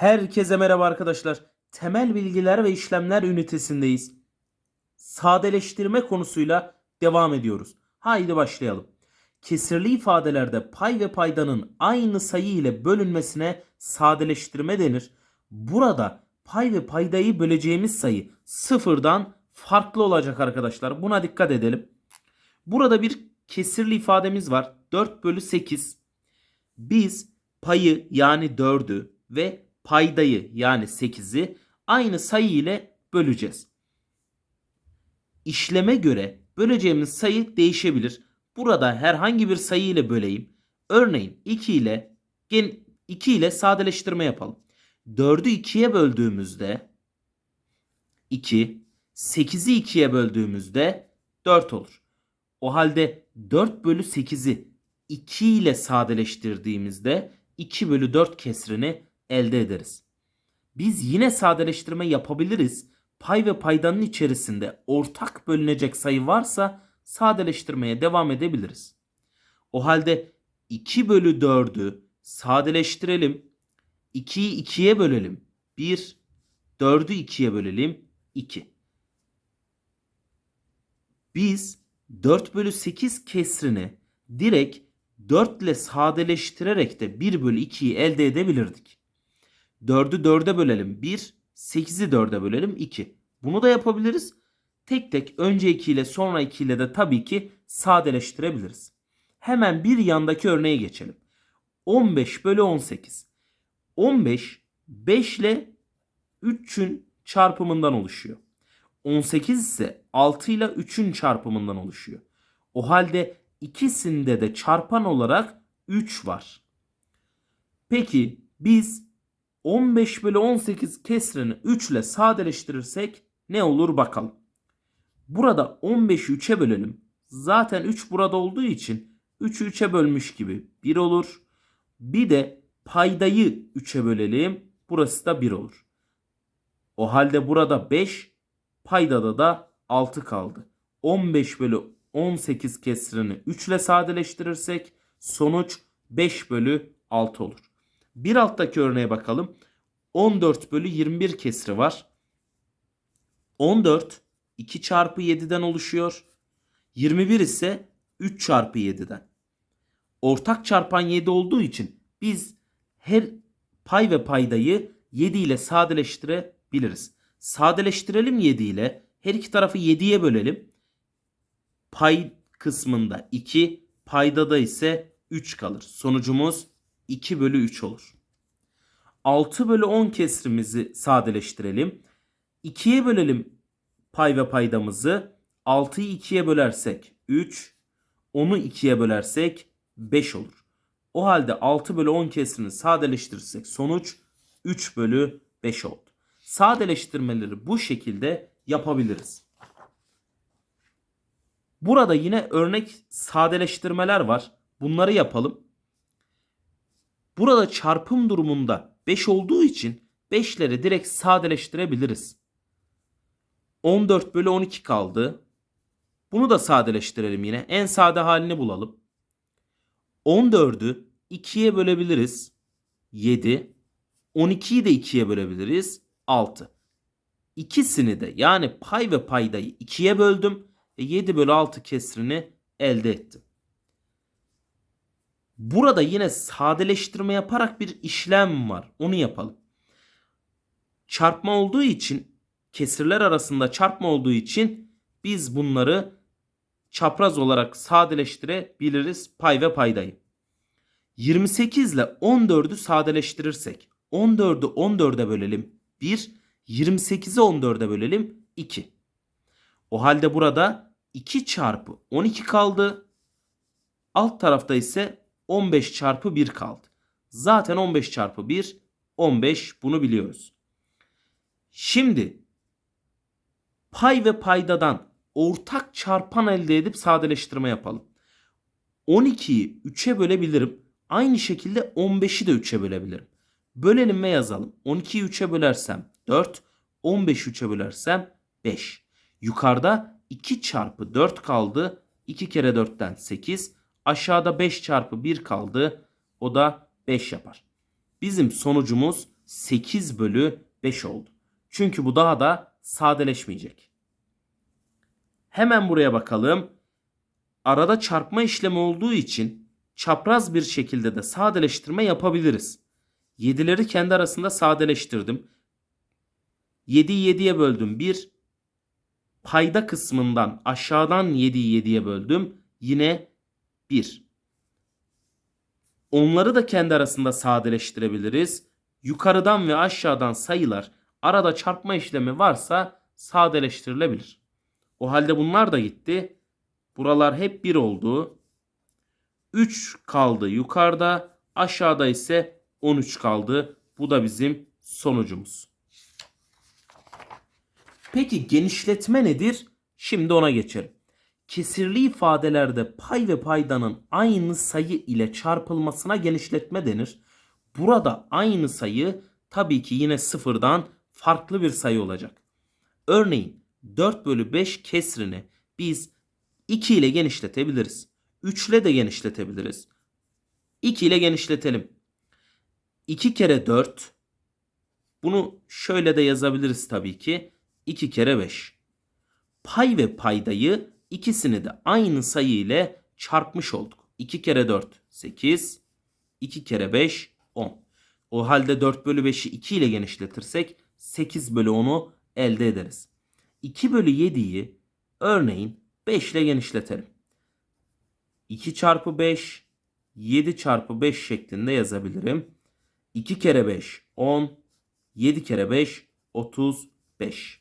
Herkese merhaba arkadaşlar. Temel bilgiler ve işlemler ünitesindeyiz. Sadeleştirme konusuyla devam ediyoruz. Haydi başlayalım. Kesirli ifadelerde pay ve paydanın aynı sayı ile bölünmesine sadeleştirme denir. Burada pay ve paydayı böleceğimiz sayı sıfırdan farklı olacak arkadaşlar. Buna dikkat edelim. Burada bir kesirli ifademiz var. 4 bölü 8. Biz payı yani 4'ü ve paydayı yani 8'i aynı sayı ile böleceğiz. İşleme göre böleceğimiz sayı değişebilir. Burada herhangi bir sayı ile böleyim. Örneğin 2 ile gen 2 ile sadeleştirme yapalım. 4'ü 2'ye böldüğümüzde 2, 8'i 2'ye böldüğümüzde 4 olur. O halde 4 bölü 8'i 2 ile sadeleştirdiğimizde 2 bölü 4 kesrini elde ederiz. Biz yine sadeleştirme yapabiliriz. Pay ve paydanın içerisinde ortak bölünecek sayı varsa sadeleştirmeye devam edebiliriz. O halde 2 bölü 4'ü sadeleştirelim. 2'yi 2'ye bölelim. 1, 4'ü 2'ye bölelim. 2. Biz 4 bölü 8 kesrini direkt 4 ile sadeleştirerek de 1 bölü 2'yi elde edebilirdik. 4'ü 4'e bölelim 1, 8'i 4'e bölelim 2. Bunu da yapabiliriz. Tek tek önce 2 ile sonra 2 ile de tabii ki sadeleştirebiliriz. Hemen bir yandaki örneğe geçelim. 15 bölü 18. 15 5 ile 3'ün çarpımından oluşuyor. 18 ise 6 ile 3'ün çarpımından oluşuyor. O halde ikisinde de çarpan olarak 3 var. Peki biz 15 bölü 18 kesrini 3 ile sadeleştirirsek ne olur bakalım. Burada 15'i 3'e bölelim. Zaten 3 burada olduğu için 3'ü 3'e bölmüş gibi 1 olur. Bir de paydayı 3'e bölelim. Burası da 1 olur. O halde burada 5, paydada da 6 kaldı. 15 bölü 18 kesrini 3 ile sadeleştirirsek sonuç 5 bölü 6 olur. Bir alttaki örneğe bakalım. 14 bölü 21 kesri var. 14 2 çarpı 7'den oluşuyor. 21 ise 3 çarpı 7'den. Ortak çarpan 7 olduğu için biz her pay ve paydayı 7 ile sadeleştirebiliriz. Sadeleştirelim 7 ile. Her iki tarafı 7'ye bölelim. Pay kısmında 2, paydada ise 3 kalır. Sonucumuz 2 bölü 3 olur. 6 bölü 10 kesrimizi sadeleştirelim. 2'ye bölelim pay ve paydamızı. 6'yı 2'ye bölersek 3, 10'u 2'ye bölersek 5 olur. O halde 6 bölü 10 kesrini sadeleştirirsek sonuç 3 bölü 5 oldu. Sadeleştirmeleri bu şekilde yapabiliriz. Burada yine örnek sadeleştirmeler var. Bunları yapalım. Burada çarpım durumunda 5 olduğu için 5'leri direkt sadeleştirebiliriz. 14 bölü 12 kaldı. Bunu da sadeleştirelim yine. En sade halini bulalım. 14'ü 2'ye bölebiliriz. 7. 12'yi de 2'ye bölebiliriz. 6. İkisini de yani pay ve paydayı 2'ye böldüm. Ve 7 bölü 6 kesrini elde ettim. Burada yine sadeleştirme yaparak bir işlem var. Onu yapalım. Çarpma olduğu için kesirler arasında çarpma olduğu için biz bunları çapraz olarak sadeleştirebiliriz pay ve paydayı. 28 ile 14'ü sadeleştirirsek 14'ü 14'e bölelim 1, 28'i 14'e bölelim 2. O halde burada 2 çarpı 12 kaldı. Alt tarafta ise 15 çarpı 1 kaldı. Zaten 15 çarpı 1 15 bunu biliyoruz. Şimdi pay ve paydadan ortak çarpan elde edip sadeleştirme yapalım. 12'yi 3'e bölebilirim. Aynı şekilde 15'i de 3'e bölebilirim. Bölelim ve yazalım. 12'yi 3'e bölersem 4, 15'i 3'e bölersem 5. Yukarıda 2 çarpı 4 kaldı. 2 kere 4'ten 8. Aşağıda 5 çarpı 1 kaldı. O da 5 yapar. Bizim sonucumuz 8 bölü 5 oldu. Çünkü bu daha da sadeleşmeyecek. Hemen buraya bakalım. Arada çarpma işlemi olduğu için çapraz bir şekilde de sadeleştirme yapabiliriz. 7'leri kendi arasında sadeleştirdim. 7'yi 7'ye böldüm 1. Payda kısmından aşağıdan 7'yi 7'ye böldüm. Yine 1. Onları da kendi arasında sadeleştirebiliriz. Yukarıdan ve aşağıdan sayılar arada çarpma işlemi varsa sadeleştirilebilir. O halde bunlar da gitti. Buralar hep 1 oldu. 3 kaldı yukarıda. Aşağıda ise 13 kaldı. Bu da bizim sonucumuz. Peki genişletme nedir? Şimdi ona geçelim. Kesirli ifadelerde pay ve paydanın aynı sayı ile çarpılmasına genişletme denir. Burada aynı sayı tabii ki yine sıfırdan farklı bir sayı olacak. Örneğin 4 bölü 5 kesrini biz 2 ile genişletebiliriz. 3 ile de genişletebiliriz. 2 ile genişletelim. 2 kere 4 bunu şöyle de yazabiliriz tabii ki. 2 kere 5. Pay ve paydayı ikisini de aynı sayı ile çarpmış olduk. 2 kere 4 8. 2 kere 5 10. O halde 4 bölü 5'i 2 ile genişletirsek 8 bölü 10'u elde ederiz. 2 bölü 7'yi örneğin 5 ile genişletelim. 2 çarpı 5 7 çarpı 5 şeklinde yazabilirim. 2 kere 5 10 7 kere 5 35.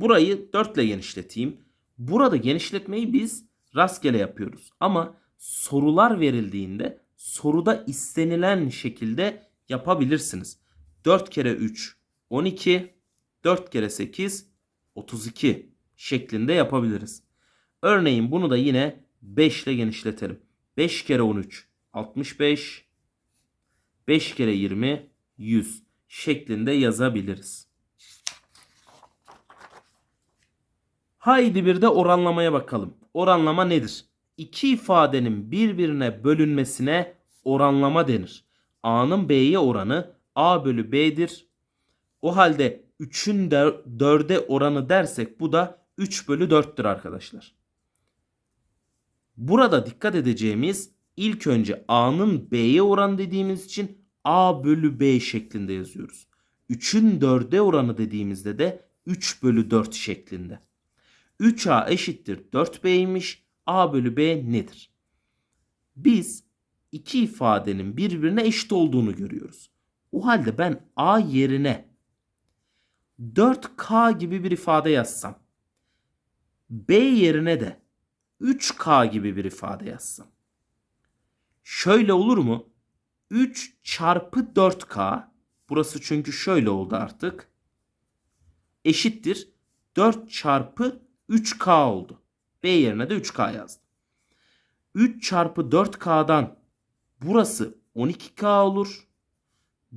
Burayı 4 ile genişleteyim. Burada genişletmeyi biz rastgele yapıyoruz. Ama sorular verildiğinde soruda istenilen şekilde yapabilirsiniz. 4 kere 3 12 4 kere 8 32 şeklinde yapabiliriz. Örneğin bunu da yine 5 ile genişletelim. 5 kere 13 65 5 kere 20 100 şeklinde yazabiliriz. Haydi bir de oranlamaya bakalım. Oranlama nedir? İki ifadenin birbirine bölünmesine oranlama denir. A'nın B'ye oranı A bölü B'dir. O halde 3'ün 4'e oranı dersek bu da 3 bölü 4'tür arkadaşlar. Burada dikkat edeceğimiz ilk önce A'nın B'ye oranı dediğimiz için A bölü B şeklinde yazıyoruz. 3'ün 4'e oranı dediğimizde de 3 bölü 4 şeklinde. 3A eşittir 4B'ymiş. A bölü B nedir? Biz iki ifadenin birbirine eşit olduğunu görüyoruz. O halde ben A yerine 4K gibi bir ifade yazsam. B yerine de 3K gibi bir ifade yazsam. Şöyle olur mu? 3 çarpı 4K burası çünkü şöyle oldu artık. Eşittir 4 çarpı 3K oldu. B yerine de 3K yazdım. 3 çarpı 4K'dan burası 12K olur.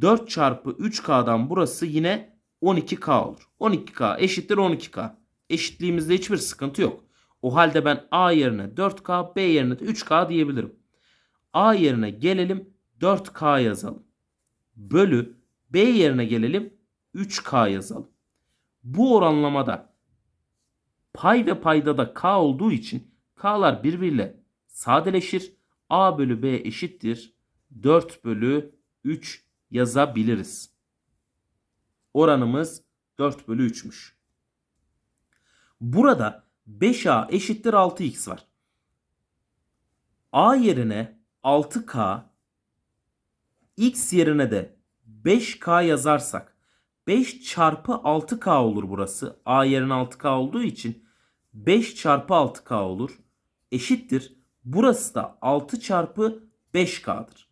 4 çarpı 3K'dan burası yine 12K olur. 12K eşittir 12K. Eşitliğimizde hiçbir sıkıntı yok. O halde ben A yerine 4K, B yerine de 3K diyebilirim. A yerine gelelim 4K yazalım. Bölü B yerine gelelim 3K yazalım. Bu oranlamada pay ve payda da K olduğu için K'lar birbiriyle sadeleşir. A bölü B eşittir 4 bölü 3 yazabiliriz. Oranımız 4 bölü 3'müş. Burada 5A eşittir 6X var. A yerine 6K X yerine de 5K yazarsak 5 çarpı 6K olur burası. A yerine 6K olduğu için 5 çarpı 6K olur. Eşittir. Burası da 6 çarpı 5K'dır.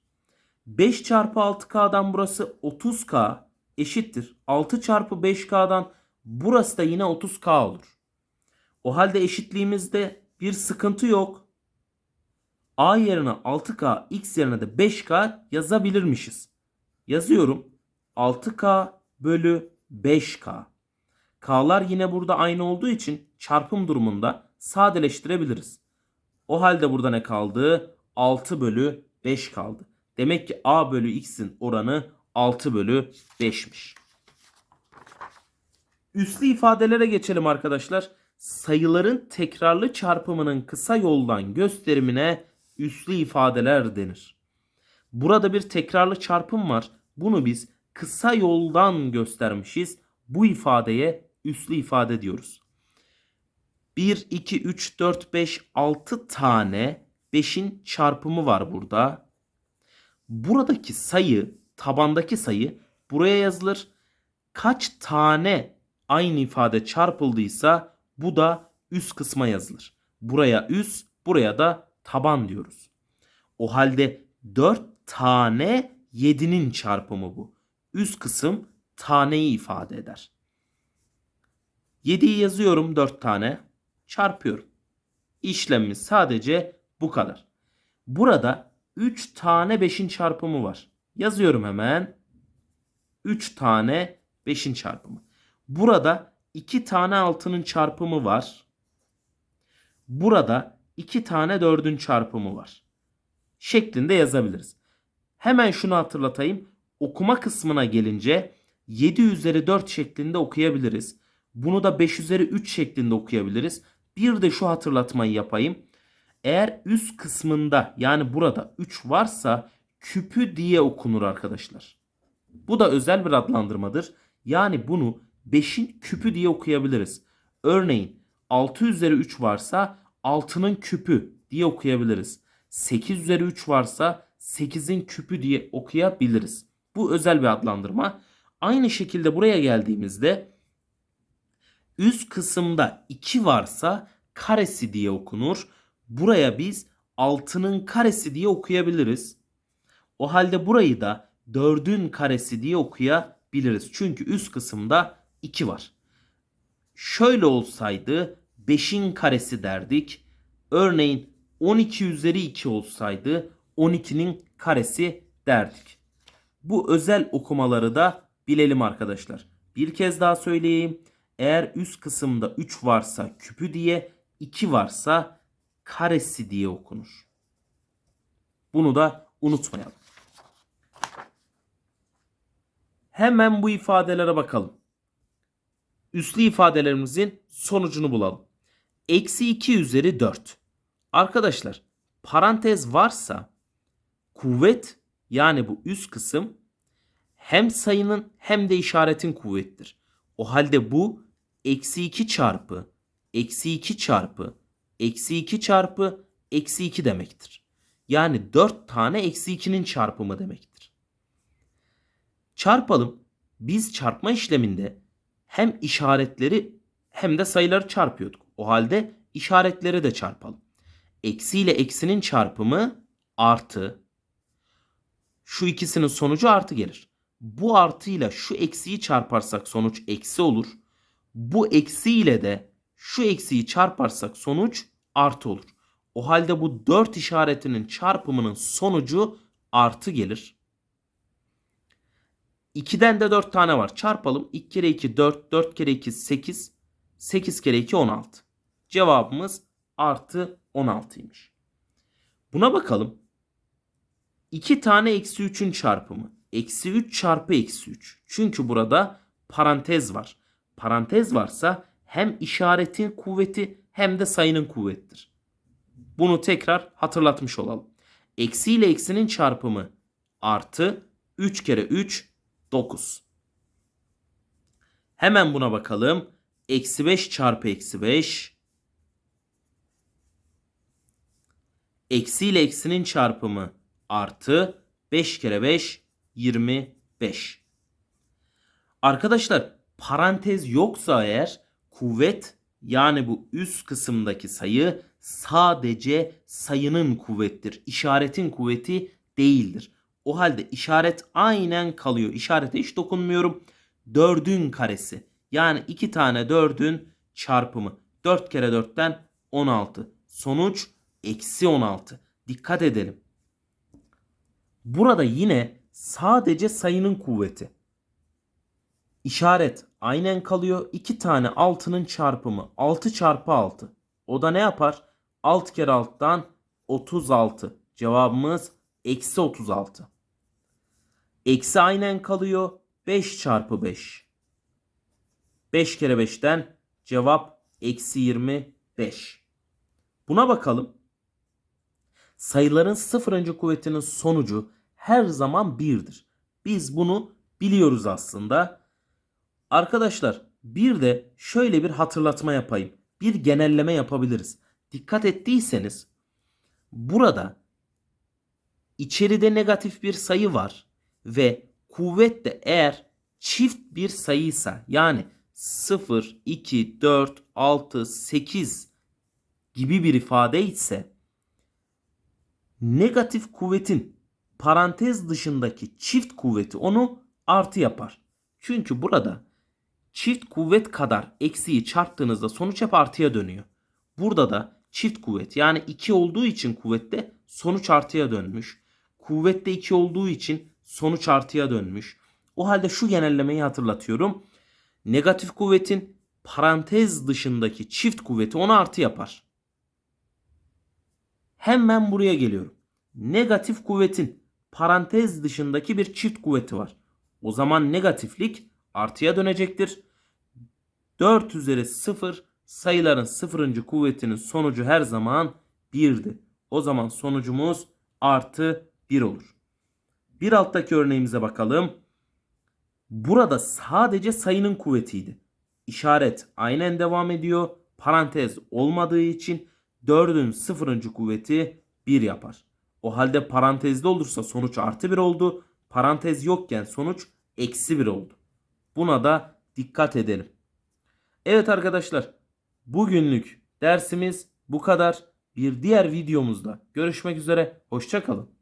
5 çarpı 6K'dan burası 30K eşittir. 6 çarpı 5K'dan burası da yine 30K olur. O halde eşitliğimizde bir sıkıntı yok. A yerine 6K, X yerine de 5K yazabilirmişiz. Yazıyorum. 6K bölü 5K. K'lar yine burada aynı olduğu için çarpım durumunda sadeleştirebiliriz. O halde burada ne kaldı? 6 bölü 5 kaldı. Demek ki A bölü X'in oranı 6 bölü 5'miş. Üslü ifadelere geçelim arkadaşlar. Sayıların tekrarlı çarpımının kısa yoldan gösterimine üslü ifadeler denir. Burada bir tekrarlı çarpım var. Bunu biz kısa yoldan göstermişiz. Bu ifadeye üslü ifade diyoruz. 1, 2, 3, 4, 5, 6 tane 5'in çarpımı var burada. Buradaki sayı, tabandaki sayı buraya yazılır. Kaç tane aynı ifade çarpıldıysa bu da üst kısma yazılır. Buraya üst, buraya da taban diyoruz. O halde 4 tane 7'nin çarpımı bu. Üst kısım taneyi ifade eder. 7'yi yazıyorum 4 tane. Çarpıyorum. İşlemimiz sadece bu kadar. Burada 3 tane 5'in çarpımı var. Yazıyorum hemen. 3 tane 5'in çarpımı. Burada 2 tane 6'nın çarpımı var. Burada 2 tane 4'ün çarpımı var. Şeklinde yazabiliriz. Hemen şunu hatırlatayım. Okuma kısmına gelince 7 üzeri 4 şeklinde okuyabiliriz. Bunu da 5 üzeri 3 şeklinde okuyabiliriz. Bir de şu hatırlatmayı yapayım. Eğer üst kısmında yani burada 3 varsa küpü diye okunur arkadaşlar. Bu da özel bir adlandırmadır. Yani bunu 5'in küpü diye okuyabiliriz. Örneğin 6 üzeri 3 varsa 6'nın küpü diye okuyabiliriz. 8 üzeri 3 varsa 8'in küpü diye okuyabiliriz. Bu özel bir adlandırma. Aynı şekilde buraya geldiğimizde üst kısımda 2 varsa karesi diye okunur. Buraya biz 6'nın karesi diye okuyabiliriz. O halde burayı da 4'ün karesi diye okuyabiliriz. Çünkü üst kısımda 2 var. Şöyle olsaydı 5'in karesi derdik. Örneğin 12 üzeri 2 olsaydı 12'nin karesi derdik. Bu özel okumaları da bilelim arkadaşlar. Bir kez daha söyleyeyim. Eğer üst kısımda 3 varsa küpü diye, 2 varsa karesi diye okunur. Bunu da unutmayalım. Hemen bu ifadelere bakalım. Üslü ifadelerimizin sonucunu bulalım. Eksi 2 üzeri 4. Arkadaşlar parantez varsa kuvvet yani bu üst kısım hem sayının hem de işaretin kuvvettir. O halde bu eksi 2 çarpı eksi 2 çarpı eksi 2 çarpı eksi 2 demektir. Yani 4 tane eksi 2'nin çarpımı demektir. Çarpalım. Biz çarpma işleminde hem işaretleri hem de sayıları çarpıyorduk. O halde işaretleri de çarpalım. Eksi ile eksinin çarpımı artı. Şu ikisinin sonucu artı gelir. Bu artıyla şu eksiyi çarparsak sonuç eksi olur. Bu eksi ile de şu eksiyi çarparsak sonuç artı olur. O halde bu 4 işaretinin çarpımının sonucu artı gelir. 2'den de 4 tane var. Çarpalım. 2 kere 2 4, 4 kere 2 8, 8 kere 2 16. Cevabımız artı 16'ymış. Buna bakalım. 2 tane eksi 3'ün çarpımı. Eksi 3 çarpı eksi 3. Çünkü burada parantez var. Parantez varsa hem işaretin kuvveti hem de sayının kuvvettir. Bunu tekrar hatırlatmış olalım. Eksi ile eksinin çarpımı artı 3 kere 3 9. Hemen buna bakalım. Eksi 5 çarpı eksi 5. Eksi ile eksinin çarpımı artı 5 kere 5 25. Arkadaşlar parantez yoksa eğer kuvvet yani bu üst kısımdaki sayı sadece sayının kuvvettir. İşaretin kuvveti değildir. O halde işaret aynen kalıyor. İşarete hiç dokunmuyorum. 4'ün karesi. Yani 2 tane 4'ün çarpımı. 4 kere 4'ten 16. Sonuç eksi 16. Dikkat edelim. Burada yine sadece sayının kuvveti. İşaret aynen kalıyor. 2 tane 6'nın çarpımı. 6 çarpı 6. O da ne yapar? 6 kere 6'dan 36. Cevabımız eksi 36. Eksi aynen kalıyor. 5 çarpı 5. 5 kere 5'ten cevap eksi 25. Buna bakalım. Sayıların sıfırıncı kuvvetinin sonucu her zaman 1'dir. Biz bunu biliyoruz aslında. Arkadaşlar bir de şöyle bir hatırlatma yapayım. Bir genelleme yapabiliriz. Dikkat ettiyseniz burada içeride negatif bir sayı var ve kuvvet de eğer çift bir sayıysa yani 0, 2, 4, 6, 8 gibi bir ifade ise negatif kuvvetin parantez dışındaki çift kuvveti onu artı yapar. Çünkü burada çift kuvvet kadar eksiği çarptığınızda sonuç hep artıya dönüyor. Burada da çift kuvvet yani 2 olduğu için kuvvette sonuç artıya dönmüş. Kuvvette 2 olduğu için sonuç artıya dönmüş. O halde şu genellemeyi hatırlatıyorum. Negatif kuvvetin parantez dışındaki çift kuvveti onu artı yapar. Hemen buraya geliyorum. Negatif kuvvetin parantez dışındaki bir çift kuvveti var. O zaman negatiflik artıya dönecektir. 4 üzeri 0 sayıların sıfırıncı kuvvetinin sonucu her zaman 1'di. O zaman sonucumuz artı 1 olur. Bir alttaki örneğimize bakalım. Burada sadece sayının kuvvetiydi. İşaret aynen devam ediyor. Parantez olmadığı için 4'ün sıfırıncı kuvveti 1 yapar. O halde parantezde olursa sonuç artı 1 oldu. Parantez yokken sonuç eksi 1 oldu. Buna da dikkat edelim. Evet arkadaşlar bugünlük dersimiz bu kadar. Bir diğer videomuzda görüşmek üzere. Hoşçakalın.